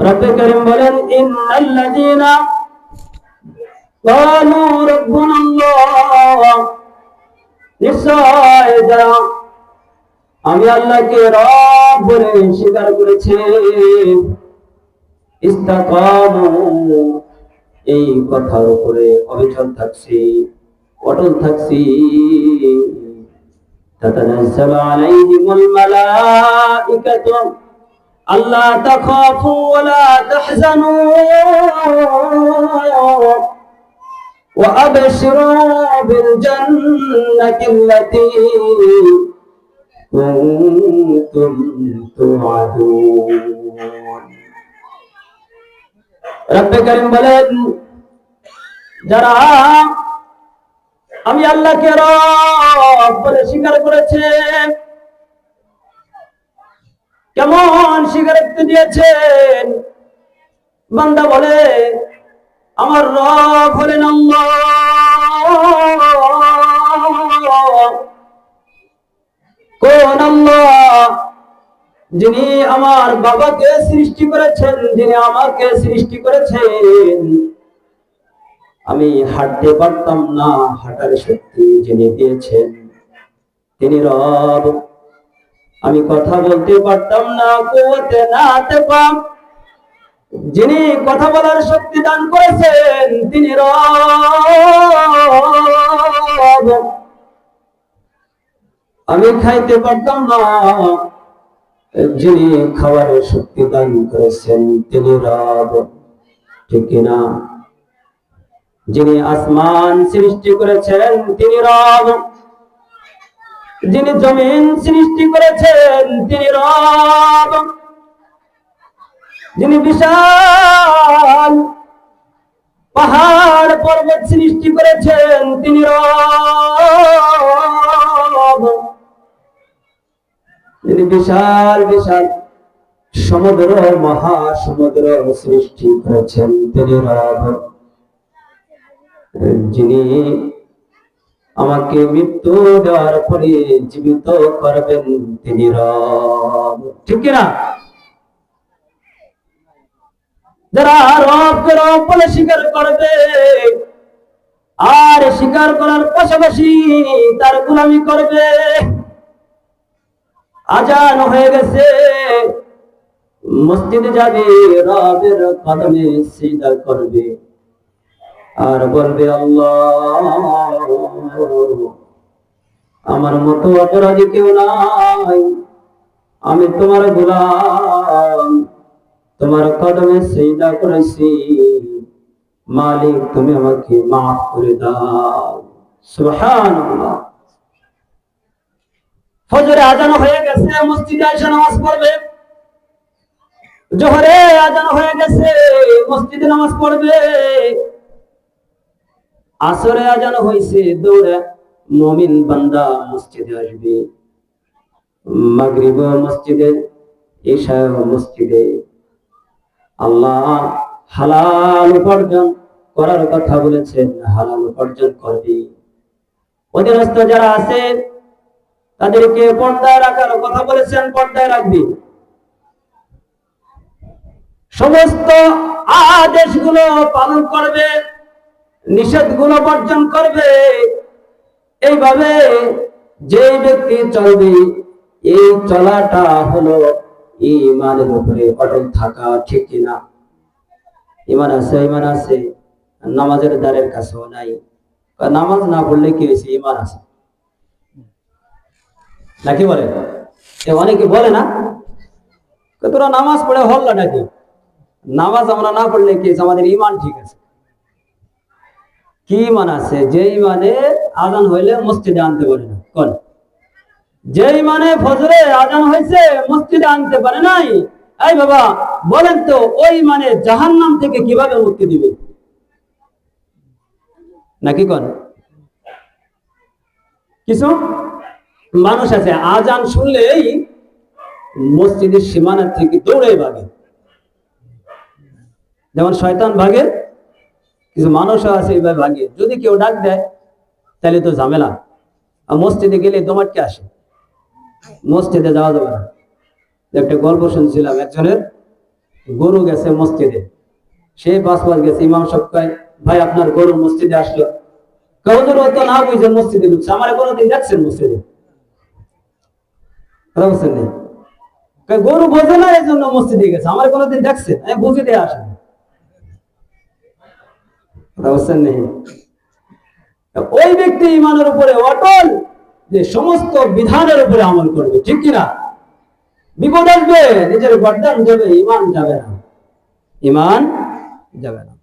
رب كريم بلن إن الذين قالوا ربنا الله নিশ্চয় যারা আমি আল্লাহকে রব বলে স্বীকার করেছে ইস্তাকামু এই কথার উপরে অবিচল থাকছি অটল থাকছি تتنزل عليهم الملائكة ألا تخافوا ولا تحزنوا وأبشروا بالجنة التي كنتم توعدون রব্বে করিম বলেন যারা আমি আল্লাহকে রব বলে স্বীকার করেছে স্বীকারোক্তি দিয়েছেন। বান্দা বলে, আমার রব হলেন যিনি আমার বাবাকে সৃষ্টি করেছেন, যিনি আমাকে সৃষ্টি করেছেন, আমি হাঁটতে পারতাম না, হাঁটার শক্তি যিনি দিয়েছেন, তিনি রব। আমি কথা বলতে পারতাম না, কুয়াতে না পাম যিনি কথা বলার শক্তি দান করেছেন, তিনি আমি খাইতে পারতাম না, যিনি খাবারের শক্তি দান করেছেন, তিনি রব। ঠিক কিনা যিনি আসমান সৃষ্টি করেছেন, তিনি রব। যিনি জমিন সৃষ্টি করেছেন, তিনি রব। যিনি বিশাল পাহাড় পর্বত সৃষ্টি করেছেন, তিনি রব। যিনি বিশাল বিশাল সমুদ্র, মহাসমুদ্র সৃষ্টি করেছেন, তিনি রব। যিনি আমাকে মৃত্যু দেওয়ার পরে জীবিত করবেন তিনি ঠিক না যারা স্বীকার করবে, আর স্বীকার করার পাশাপাশি তার গুলামি করবে। আজান হয়ে গেছে। মসজিদে যাবে, রবের কদমে সিজদা করবে। আর বলবে আল্লাহ। আমার মতো অপরাধী কেউ নাই। আমি তোমার গোলাম। তোমার কদমে সেইদা করেছি। মালিক, তুমি আমাকে মাফ করে দাও। সুবহানাল্লাহ। ফজরে আজান হয়ে গেছে, মসজিদে এসে নামাজ পড়বে। জোহরে আজান হয়ে গেছে, মসজিদে নামাজ পড়বে। আসরে আজান হয়েছে দৌড়ে মমিন বান্দা মসজিদে আসবে। মাগরিব মসজিদে ঈশা মসজিদে। আল্লাহ হালাল উপার্জন করার কথা বলেছেন, হালাল উপার্জন করবে। অধীনস্থ যারা আছে, তাদেরকে পর্দায় রাখার কথা বলেছেন, পর্দায় রাখবি। সমস্ত আদেশগুলো পালন করবে। নিষেধগুলো বর্জন করবে। এইভাবে যে ব্যক্তি চলবে, এই চলাটা হলো ইমানের উপরে অটল থাকা ঠিক কিনা? ইমান আছে ইমান আছে, নামাজের দ্বারের কাছেও নাই। নামাজ না পড়লে কি হয়েছে? ইমান আছে। নাকি বলে? অনেকে বলে না, তোরা নামাজ পড়ে হল্লা নাকি? নামাজ আমরা না পড়লে কি? আমাদের ইমান ঠিক আছে। কি ইমান আছে? যে ইমানে আজান হইলে মসজিদে আনতে পারে না। কোন? যে ইমানে ফজরে আজান হয়েছে মসজিদে আনতে পারে নাই। এই বাবা, বলেন তো, ওই মানে জাহান্নাম থেকে কীভাবে মুক্তি দিবে? নাকি কোন? কিছু? মানুষ আছে, আজান শুনলেই মসজিদের সীমানা থেকে দৌড়ে ভাগে। যেমন শয়তান ভাগে কিছু মানুষও আছে এইভাবে ভাগে যদি কেউ ডাক দেয়, তাহলে তো ঝামেলা। আর মসজিদে গেলে দোমাটকে আসে? মসজিদে যাওয়া যাবে না। একটা গল্প শুনছিলাম, একজনের গরু গেছে মসজিদে। সে পাঁচ পাঁচ গেছে, ইমাম সব কয়, ভাই, আপনার গরু মসজিদে আসলো। কৌদুর তো না বুঝে মসজিদে ঢুকছে। আমার কোনোদিন যাচ্ছেন মসজিদে? গরু বোঝে না এই জন্য মসজিদে গেছে। আমার কোনোদিন দেখছেন আমি বুঝে দিয়ে আসেন বুঝছেন নি? ওই ব্যক্তি ইমানের উপরে অটল যে সমস্ত বিধানের উপরে আমল করবে, ঠিক কিনা বিপদ আসবে, নিজের গর্দান যাবে ইমান যাবে না। ইমান যাবে না।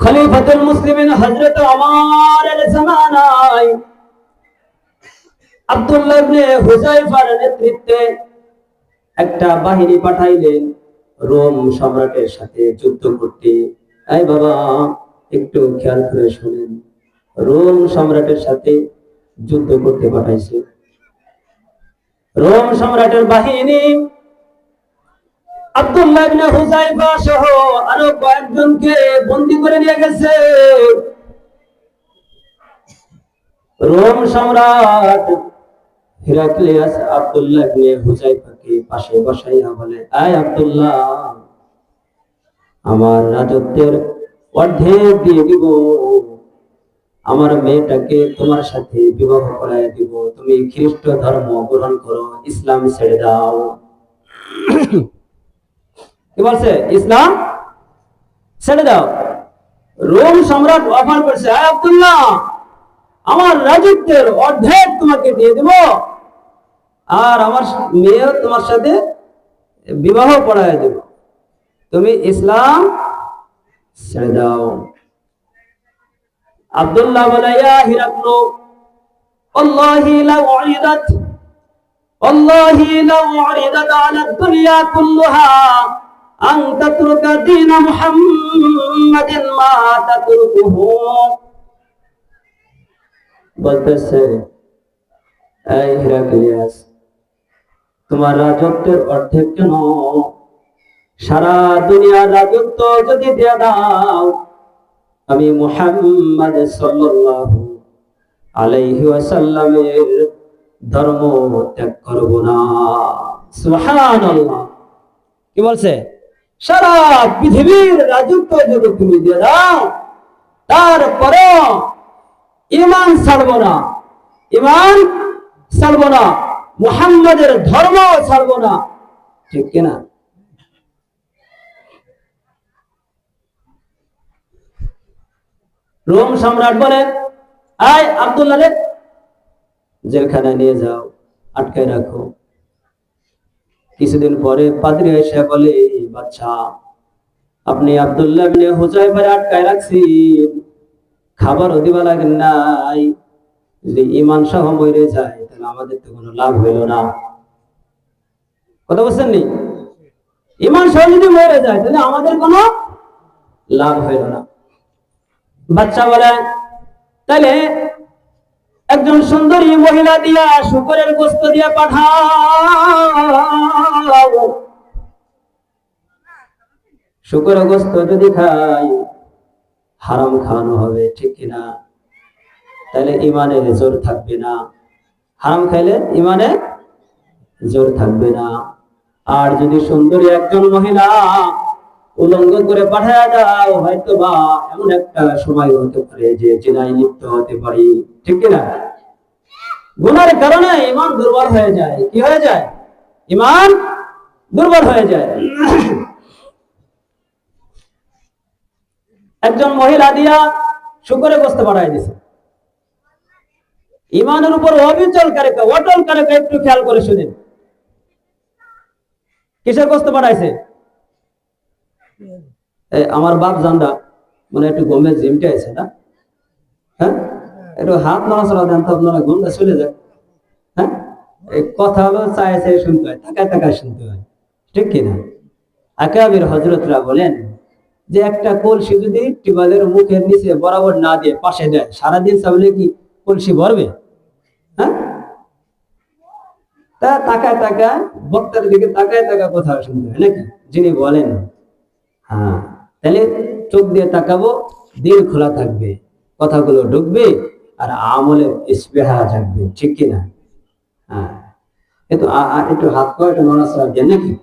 খলিফাতুল মুসলিমিন হযরত এর জামানায় আব্দুল্লাহ ইবনে নেতৃত্বে একটা বাহিনী পাঠাইলেন। রোম সম্রাটের সাথে যুদ্ধ করতে। এই বাবা, একটু খেয়াল করে শুনেন। রোম সম্রাটের সাথে যুদ্ধ করতে পাঠাইছে। রোম সম্রাটের বাহিনী, আব্দুল্লাহ হুযায়ফা সহ আরও কয়েকজনকে বন্দী করে নিয়ে গেছে। রোম সম্রাট হিরাক্লিয়াস আব্দুল্লাহ ইবনে হুযায়ফাকে পাশে বসাইয়া বলে আয় আব্দুল্লাহ, আমার রাজত্বের অর্ধেক দিয়ে দিব। আমার মেয়েটাকে তোমার সাথে বিবাহ করায় দিব। তুমি খ্রিস্ট ধর্ম গ্রহণ করো, ইসলাম ছেড়ে দাও। কি বলছে? ইসলাম ছেড়ে দাও। রোম সম্রাট অফার করছে আব্দুল্লাহ, আমার রাজত্বের অর্ধেক তোমাকে দিয়ে দেব। আর আমার মেয়েও তোমার সাথে বিবাহ পড়ায় দেব তুমি ইসলাম ছেড়ে দাও আব্দুল্লাহ বলে ইয়া হিরাকলু والله لو عرضت والله لو عرضت على الدنيا كلها أن تترك دين محمد ما تتركه বলতেছে এই হিরাক্লিয়াস তোমার রাজত্বের অর্ধেক কেন? সারা দুনিয়ার রাজত্ব যদি দিয়ে দাও, আমি মুহাম্মদ সাল্লাল্লাহু আলাইহি ওয়াসাল্লামের ধর্ম ত্যাগ করব না। সুবহানাল্লাহ। কি বলছে? সারা পৃথিবীর রাজত্ব যদি তুমি দিয়ে দাও তারপরে ইমান ছাড়ব না, ইমান ছাড়ব না। মুহাম্মাদের ধর্ম ছাড়ব না। ঠিক কিনা? রোম সম্রাট বলে, আয় আব্দুল্লাহ জেলখানায় নিয়ে যাও, আটকায় রাখো। কিছুদিন পরে পাদ্রী এসে বলে বাচ্চা, আপনি আব্দুল্লাহ হুজাইফারে আটকায় রাখছি। খাবারও দিবা লাগেন নাই। যদি ইমান সহ মরে যায়, তাহলে আমাদের তো কোনো লাভ হইল না। কথা বলছেন নি? ইমান সহ যদি মরে যায়, তাহলে আমাদের কোনো লাভ হইল না। বাচ্চা বলে তাহলে একজন সুন্দরী মহিলা দিয়া শুকরের গোস্ত দিয়া পাঠাও। শুকরের গোস্ত যদি খাই হারাম খাওয়ানো হবে, ঠিক কিনা? তাহলে ইমানের জোর থাকবে না। হারাম খাইলে ইমানে জোর থাকবে না। আর যদি সুন্দরী একজন মহিলা উলঙ্গ করে পাঠায় দাও হয়তো বা এমন একটা সময় হতে পারে যে জেনায় লিপ্ত হতে পারি। ঠিক কিনা? গুনার কারণে ইমান দুর্বল হয়ে যায়। কি হয়ে যায়? ইমান দুর্বল হয়ে যায়। একজন মহিলা দিয়া শুকরে বসতে পাঠাই দিছে। ইমানের উপর অবিচল কারেকা অটল কারেকা একটু খেয়াল করে শুনেন। কিসের গোস্ত পাঠাইছে আমার বাপ জানদা মানে একটু গমের জিমটা আছে না? হ্যাঁ? একটু হাত নড়াচড়া দেন তো আপনারা চলে যায় হ্যাঁ? কথা শুনতে হয়, তাকায় তাকায় শুনতে হয়। ঠিক কিনা? হজরতরা বলেন যে একটা কলসি যদি মুখের নিচে বরাবর না দিয়ে পাশে সারাদিন চাইলে কি কলসি ভরবে? হ্যাঁ? তা তাকায় তাকায়, বক্তার দিকে তাকায় তাকায় কথা শুনতে হয় নাকি? যিনি বলেন হ্যাঁ তাহলে চোখ দিয়ে তাকাবো, দিল খোলা থাকবে, কথাগুলো ঢুকবে আর আমলের স্পেহা থাকবে ঠিক কিনা হ্যাঁ। আ- একটু হাত পা, একটু নড়াচড়া দিয়ে নাকি?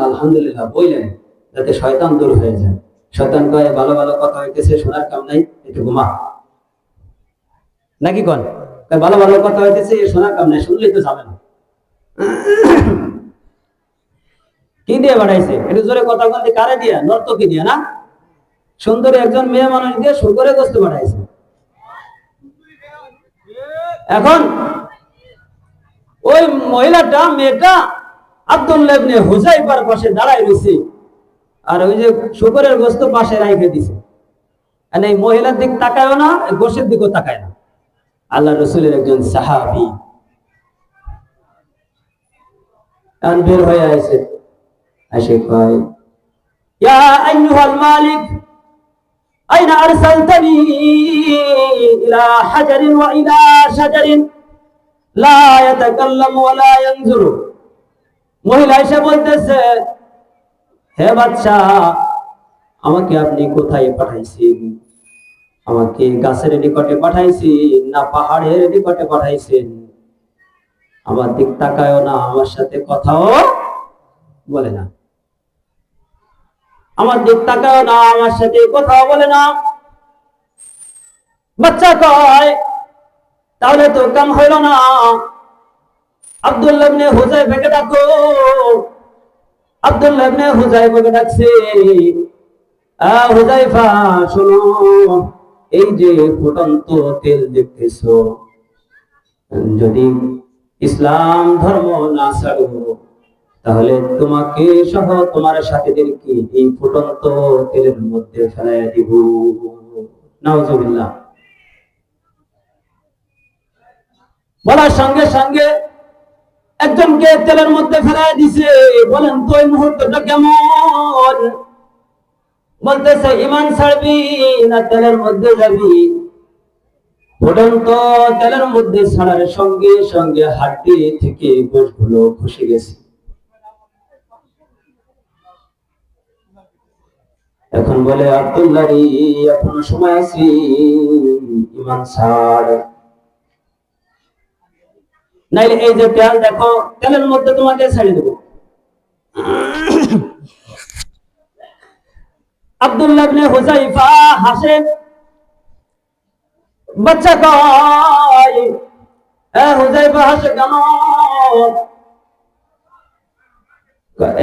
আলহামদুলিল্লাহ বললেন যাতে শয়তান দূর হয়ে যায়। শয়তান কয়ে, ভালো ভালো কথা হইতেছে, শোনার কাম নাই, একটু ঘুমা নাকি কন? ভালো ভালো কথা হইতেছে, এ শোনার কাম নাই, শুনলেই তো যাবে না। কি দিয়ে বাড়াইছে একটু জোরে কথা বলতে, কারে দিয়া? নর্তকি দিয়া, না? সুন্দরী একজন মেয়ে মানুষ দিয়ে শুকরে গোস্ত বাড়াইছে এখন, ওই মহিলাটা, মেয়েটা আব্দুল্লাহ ইবনে হুজাইফার পাশে দাঁড়ায় রয়েছে। আর ওই যে শুকরের গোস্ত পাশে রাইখে দিছে। আর এই মহিলার দিক তাকায়ও না গোশের দিকেও তাকায় না। আল্লাহ রসুলের একজন সাহাবি। বের হয়ে আছে আসে মালিক, আইনা আরসালতানি ইলা হাজারিন ওয়া ইলা শাজারিন? লা ইয়াতাকাল্লামু ওয়া লা ইয়ানজুরু। মহিলা এসে বলতেছে, হে বাচ্চা আমাকে আপনি কোথায় পাঠাইছেন? আমাকে গাছের নিকটে পাঠাইছেন, না পাহাড়ের নিকটে পাঠাইছেন। আমার দিক তাকায়ও না, আমার সাথে কথাও বলে না। আমার দিক তাকায়ও না, আমার সাথে কথাও বলে না। বাচ্চা কয়, তাহলে তো কাম হইল না। আব্দুল্লাহ ইবনে হুজাইফাকে ডাকো। আব্দুল্লাহ ইবনে হুজাইফাকে ডাকছে। আ হুজাইফা, শোনো। এই যে ফুটন্ত তেল দেখতেছো, যদি ইসলাম ধর্ম না ছাড়ো, তাহলে তোমাকে সহ তোমার সাথীদেরকে এই ফুটন্ত তেলের মধ্যে ফেলাই দিব। নাউজুবিল্লাহ। বলার সঙ্গে সঙ্গে একজনকে তেলের মধ্যে ফেলাই দিছে। বলেন, তো এই মুহূর্তটা কেমন? বলতেছে ইমান ছাড়বি, না তেলের মধ্যে যাবি? ফুটন্ত তেলের মধ্যে ছাড়ার সঙ্গে সঙ্গে থেকে খসে গেছে। এখন বলে, আব্দুল্লাহ, এখনও সময় আছি, ইমান ছাড়। নাইলে এই যে তেল, দেখো, তেলের মধ্যে তোমাকে ছেড়ে দেবো। হুজাইফা বাচ্চা হাসে কেন?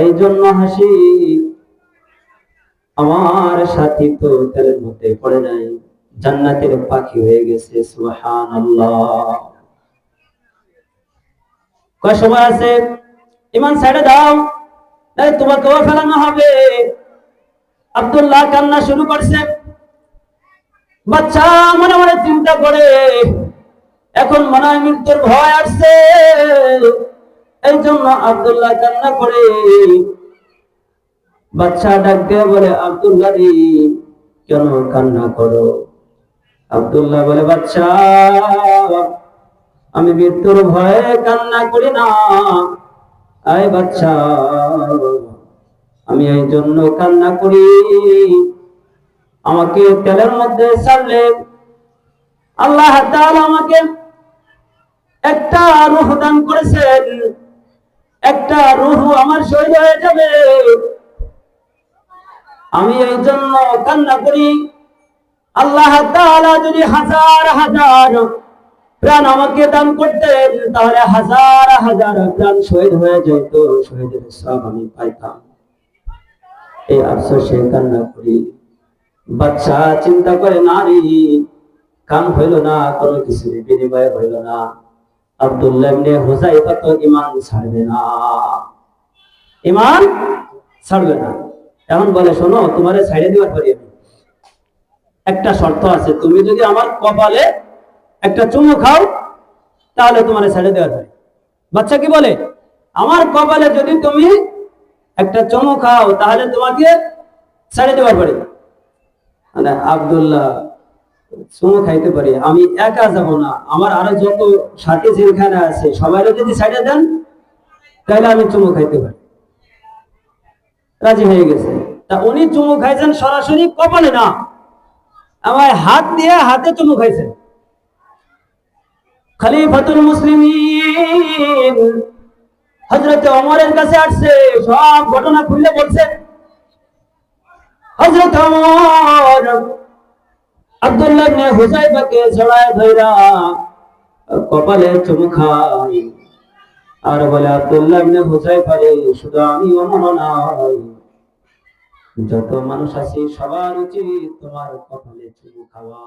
এই জন্য হাসি, আমার সাথী তো তেলের মধ্যে পড়ে নাই। জান্নাতের পাখি হয়ে গেছে, সুবহানাল্লাহ। কয়, সময় আছে, ইমান সাইডে দাও তোমাকেও ফেলানো হবে। আব্দুল্লাহ কান্না শুরু করছে। বাচ্চা, মনে মনে চিন্তা করে। এখন মনে হয় মৃত্যুর ভয় আসছে। এই জন্য আব্দুল্লাহ কান্না করে। বাচ্চা ডাক দিয়ে বলে, আব্দুল্লাহ রে, কেন কান্না করো? আব্দুল্লাহ বলে, বাচ্চা, আমি মৃত্যুর ভয়ে কান্না করি না। আয় বাচ্চা। আমি এই জন্য কান্না করি। আমাকে তেলের মধ্যে ছাড়লে আল্লাহ আমাকে একটা রূহ দান করেছেন। একটা রুহ আমার শহীদ হয়ে যাবে। আমি এই জন্য কান্না করি। আল্লাহ যদি হাজার হাজার প্রাণ আমাকে দান করতেন, তাহলে হাজার হাজার প্রাণ শহীদ হয়ে যেত, শহীদের সব আমি পাইতাম। এই আফসোসে কান্না করি। বাচ্চা চিন্তা করে নারী কাম হইল না, কোনো কিছু বিনিময় হইল না। ছাড়বে না। ইমান ছাড়বে না। বলে, শোনো, তোমারে আমি। একটা শর্ত আছে, তুমি যদি আমার কপালে একটা চুমু খাও, তাহলে তোমার ছেড়ে বাচ্চা কি বলে? আমার কপালে যদি তুমি একটা চমো খাও, তাহলে তোমাকে ছেড়ে দেওয়ার পারি মানে আব্দুল্লাহ, চুমো খাইতে পারি, আমি একা যাব না। আমার আরও যত সাথী যেখানে আছে, সবাই যদি ছেড়ে দেন, তাহলে আমি চুমো খাইতে পারি। রাজি হয়ে গেছে। তা উনি চুমু খাইছেন সরাসরি কপালে না আমার হাত দিয়ে হাতে চুমু খাইছেন। খলিফাতুল মুসলিমিন হযরত ওমরের কাছে আসছে, সব ঘটনা খুলে বলছে। হযরত ওমর আব্দুল্লাহ ধইরা কপালে আর বলে, আব্দুল্লাহ ইবনে হুযায়ফা রে, শুধু আমি নয় যত মানুষ আছে, সবার উচিত তোমার কপালে চুমু খাওয়া।